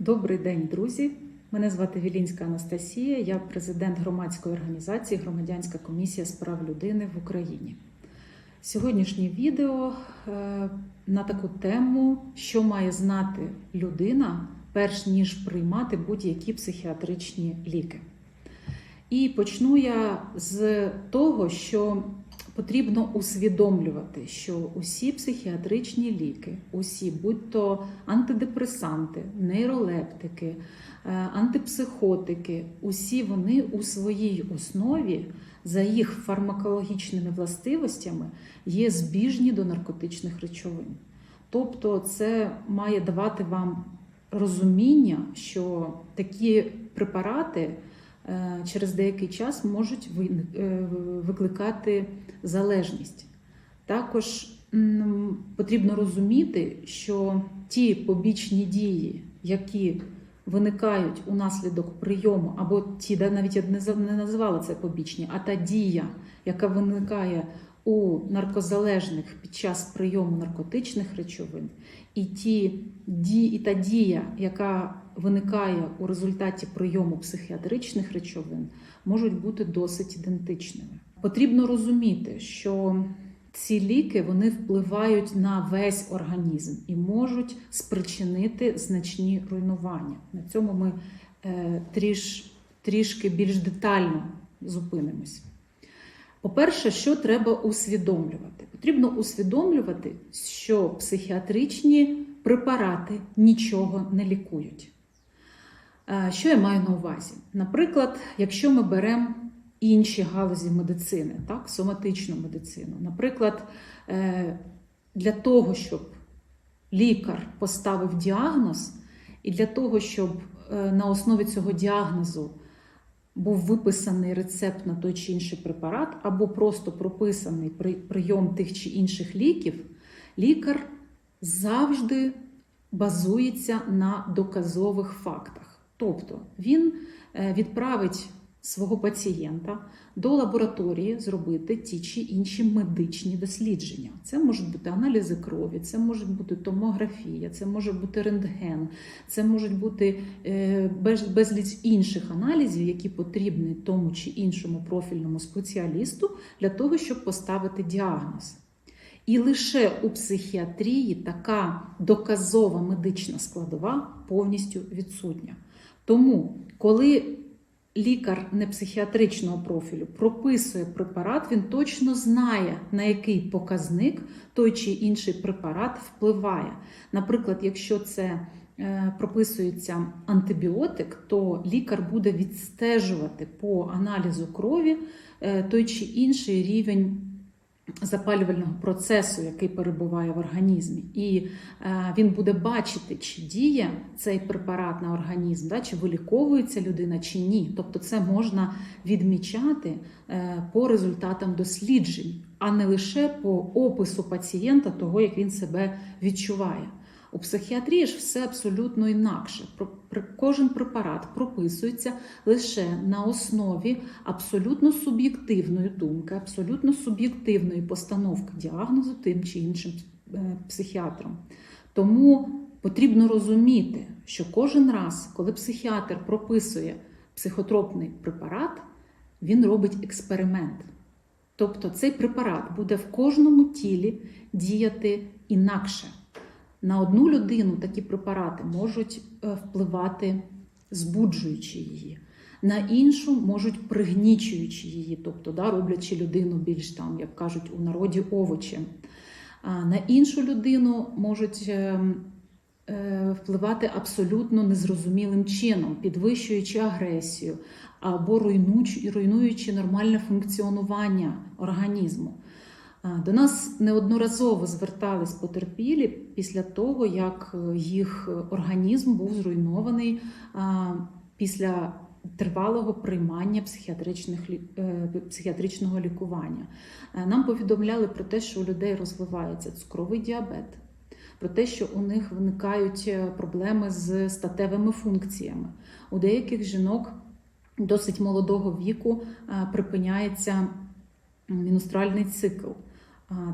Добрий день, друзі! Мене звати Вілінська Анастасія, я президент громадської організації Громадянська комісія з прав людини в Україні. Сьогоднішнє відео е, на таку тему, що має знати людина, перш ніж приймати будь-які психіатричні ліки. І почну я з того, що потрібно усвідомлювати, що усі психіатричні ліки, усі, будь-то антидепресанти, нейролептики, е, антипсихотики, усі вони у своїй основі за їх фармакологічними властивостями є збіжні до наркотичних речовин. Тобто, це має давати вам розуміння, що такі препарати через деякий час можуть е, викликати залежність. Також потрібно розуміти, що ті побічні дії, які виникають унаслідок прийому, або ті, де навіть я не називала це побічні, а та дія, яка виникає у наркозалежних під час прийому наркотичних речовин, і ті і та дія, яка виникає у результаті прийому психіатричних речовин, можуть бути досить ідентичними. Потрібно розуміти, що ці ліки вони впливають на весь організм і можуть спричинити значні руйнування. На цьому ми е, тріш, трішки більш детально зупинимось. По-перше, що треба усвідомлювати? Потрібно усвідомлювати, що психіатричні препарати нічого не лікують. Е, Що я маю на увазі? Наприклад, якщо ми беремо інші галузі медицини, так, соматичну медицину, наприклад, е, для того, щоб лікар поставив діагноз, і для того, щоб е, на основі цього діагнозу був виписаний рецепт на той чи інший препарат, або просто прописаний при- прийом тих чи інших ліків, лікар завжди базується на доказових фактах. Тобто він е, відправить свого пацієнта до лабораторії зробити ті чи інші медичні дослідження. Це можуть бути аналізи крові, це може бути томографія, це може бути рентген, це можуть бути е, безліч інших аналізів, які потрібні тому чи іншому профільному спеціалісту для того, щоб поставити діагноз. І лише у психіатрії така доказова медична складова повністю відсутня. Тому, коли лікар не психіатричного профілю прописує препарат, він точно знає, на який показник той чи інший препарат впливає. Наприклад, якщо це е, прописується антибіотик, то лікар буде відстежувати по аналізу крові е, той чи інший рівень запалювального процесу, який перебуває в організмі, і е, він буде бачити, чи діє цей препарат на організм, да, чи виліковується людина, чи ні. Тобто, це можна відмічати е, по результатам досліджень, а не лише по опису пацієнта, того, як він себе відчуває. У психіатрії ж все абсолютно інакше. Кожен препарат прописується лише на основі абсолютно суб'єктивної думки, абсолютно суб'єктивної постановки діагнозу тим чи іншим е, психіатром. Тому потрібно розуміти, що кожен раз, коли психіатр прописує психотропний препарат, він робить експеримент. Тобто цей препарат буде в кожному тілі діяти інакше. На одну людину такі препарати можуть е, впливати збуджуючи її, на іншу можуть пригнічуючи її, тобто да, роблячи людину більш там, як кажуть у народі, овочем. На іншу людину можуть е, е, впливати абсолютно незрозумілим чином, підвищуючи агресію або руйнуючи нормальне функціонування організму. До нас неодноразово звертались потерпілі після того, як е, їх організм був зруйнований після тривалого приймання психіатричних, е, психіатричного лікування. Е, Нам повідомляли про те, що у людей розвивається цукровий діабет, про те, що у них виникають е, проблеми з статевими функціями. У деяких жінок досить молодого віку е, припиняється менструальний цикл.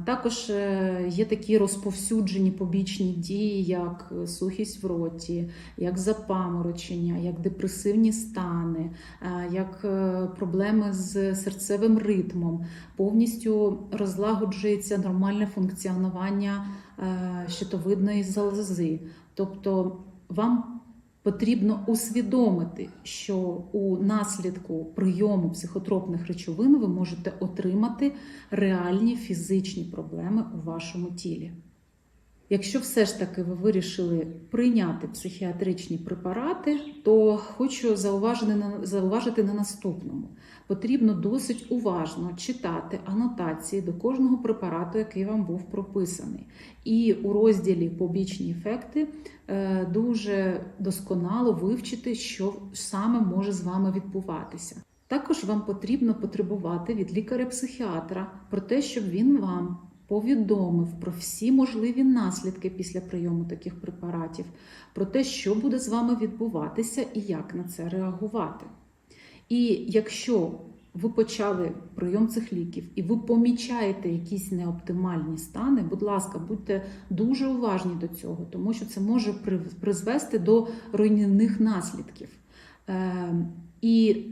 Також е, є такі розповсюджені побічні дії, як е, сухість в роті, як запаморочення, як депресивні стани, е, як проблеми з серцевим ритмом, повністю розлагоджується нормальне функціонування щитовидної залози. Тобто вам потрібно усвідомити, що у наслідку прийому психотропних речовин ви можете отримати реальні фізичні проблеми у вашому тілі. Якщо все ж таки ви вирішили прийняти психіатричні препарати, то хочу зауважити на, наступному. Потрібно досить уважно читати анотації до кожного препарату, який вам був прописаний. І у розділі побічні ефекти е, дуже досконало вивчити, що саме може з вами відбуватися. Також вам потрібно потребувати від лікаря-психіатра про те, щоб він вам повідомив про всі можливі наслідки після прийому таких препаратів, про те, що буде з вами відбуватися і як на це реагувати. І якщо ви почали прийом цих ліків і ви помічаєте якісь неоптимальні стани, будь ласка, будьте дуже уважні до цього, тому що це може призвести до руйнівних наслідків. Е, І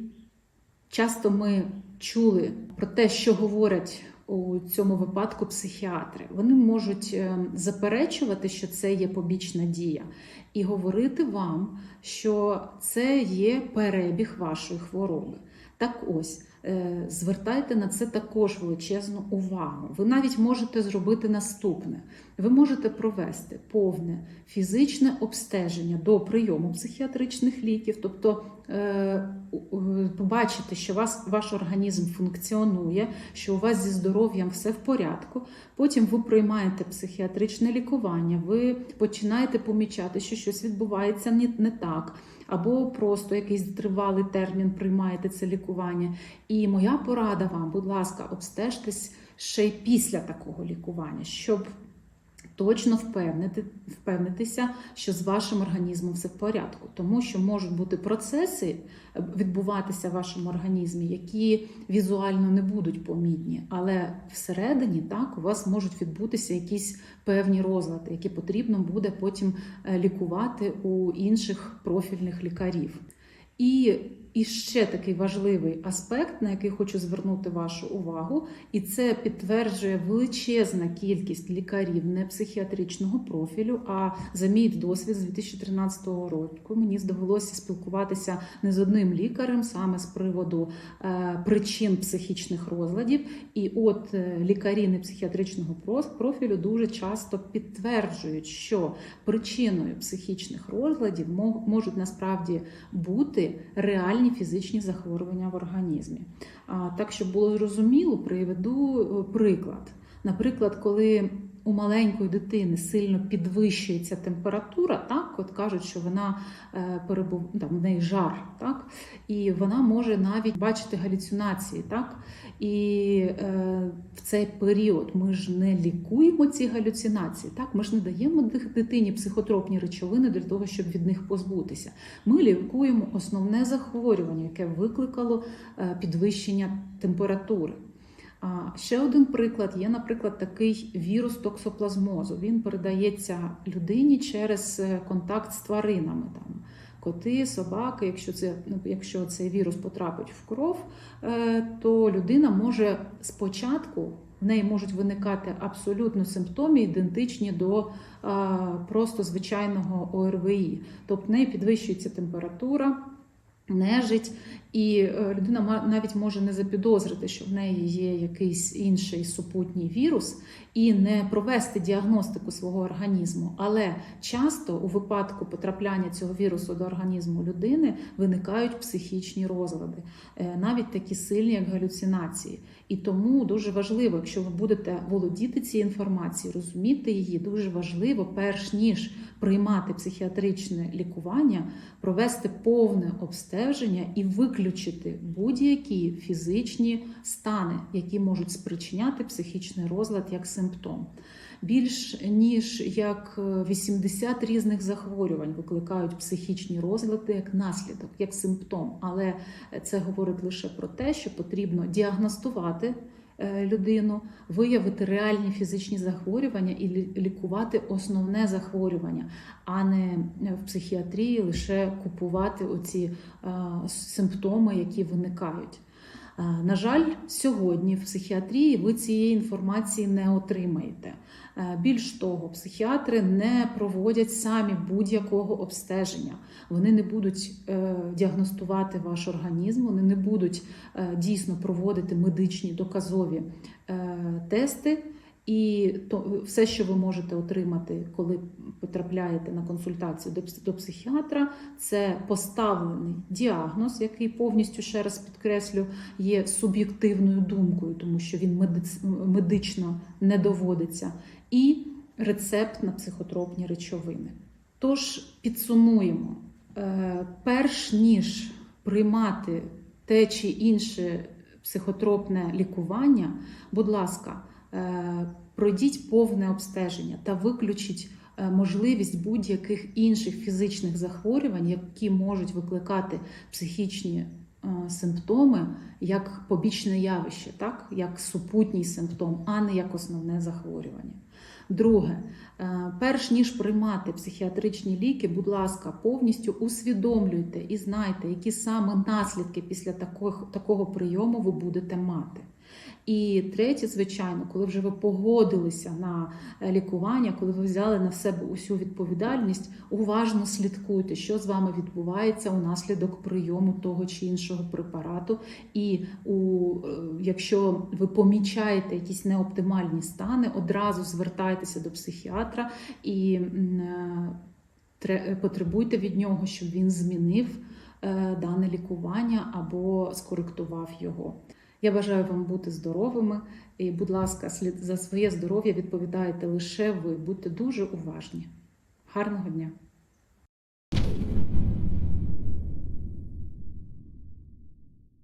часто ми чули про те, що говорять у цьому випадку психіатри. Вони можуть е, заперечувати, що це є побічна дія, і говорити вам, що це є перебіг вашої хвороби. Так ось. е, Звертайте на це також величезну увагу. Ви навіть можете зробити наступне: ви можете провести повне фізичне обстеження до прийому психіатричних ліків, тобто побачити, що вас, ваш організм функціонує, що у вас зі здоров'ям все в порядку. Потім ви приймаєте психіатричне лікування, ви починаєте помічати, що щось відбувається не, не так, або просто якийсь тривалий термін приймаєте це лікування. І моя порада вам, будь ласка, обстежтесь ще й після такого лікування, щоб точно впевнити, впевнитися, що з вашим організмом все в порядку, тому що можуть бути процеси е, відбуватися в вашому організмі, які візуально не будуть помітні, але всередині так у вас можуть відбутися якісь певні розлади, які потрібно буде потім е, лікувати у інших профільних лікарів. І, і ще такий важливий аспект, на який хочу звернути вашу увагу, і це підтверджує величезна кількість лікарів не психіатричного профілю. А за мій досвід з 2013 року мені довелося спілкуватися не з одним лікарем саме з приводу е, причин психічних розладів. І от е, лікарі не психіатричного профілю дуже часто підтверджують, що причиною психічних розладів можуть насправді бути реальні фізичні захворювання в організмі. Так, щоб було зрозуміло, приведу е, приклад. Наприклад, коли у маленької дитини сильно підвищується температура, так от кажуть, що вона е, перебув там в неї жар, так і вона може навіть бачити галюцинації, так і е, в цей період ми ж не лікуємо ці галюцинації, так ми ж не даємо дитині психотропні речовини для того, щоб від них позбутися. Ми лікуємо основне захворювання, яке викликало е, підвищення температури. Ще один приклад є, наприклад, такий вірус токсоплазмозу. Він передається людині через е, контакт з тваринами. Там коти, собаки. Якщо це ну, якщо цей вірус потрапить в кров, е, то людина може спочатку в неї можуть виникати абсолютно симптоми, ідентичні до е, просто звичайного ОРВІ. Тобто в неї підвищується температура. Нежить, і е, людина навіть може не запідозрити, що в неї є якийсь інший супутній вірус, і не провести діагностику свого організму. Але часто у випадку потрапляння цього вірусу до організму людини виникають психічні розлади, е, навіть такі сильні, як галюцинації. І тому дуже важливо, якщо ви будете володіти цією інформацією, розуміти її, дуже важливо, перш ніж приймати психіатричне лікування, провести повне обстеження і виключити будь-які фізичні стани, які можуть спричиняти психічний розлад як симптом. Більш ніж як е, 80 різних захворювань викликають психічні розлади як наслідок, як симптом. Але це говорить лише про те, що потрібно діагностувати е, людину, виявити реальні фізичні захворювання і лі- лікувати основне захворювання, а не в психіатрії лише купувати оці е, симптоми, які виникають. Е, На жаль, сьогодні в психіатрії ви цієї інформації не отримаєте. Е, Більш того, психіатри не проводять самі будь-якого обстеження. Вони не будуть е, діагностувати ваш організм, вони не будуть дійсно проводити медичні доказові тести. І то все, що ви можете отримати, коли потрапляєте на консультацію до, психіатра, це поставлений діагноз, який повністю ще раз підкреслю, є суб'єктивною думкою, тому що він медично не доводиться, і рецепт на психотропні речовини. Тож підсумуємо, Е, перш ніж приймати те чи інше психотропне лікування, будь ласка, пройдіть повне обстеження та виключіть е, можливість будь-яких інших фізичних захворювань, які можуть викликати психічні е, симптоми як побічне явище, так? як супутній симптом, а не як основне захворювання. Друге, е, перш ніж приймати психіатричні ліки, будь ласка, повністю усвідомлюйте і знайте, які саме наслідки після такого, такого прийому ви будете мати. І третє, звичайно, коли вже ви погодилися на е, лікування, коли ви взяли на себе усю відповідальність, уважно слідкуйте, що з вами відбувається унаслідок прийому того чи іншого препарату. І у, е, якщо ви помічаєте якісь неоптимальні стани, одразу звертайтеся до психіатра і потребуйте від нього, щоб він змінив е, дане лікування або скоректував його. Я бажаю вам бути здоровими і, будь ласка, слід за своє здоров'я відповідаєте лише ви. Будьте дуже уважні. Гарного дня!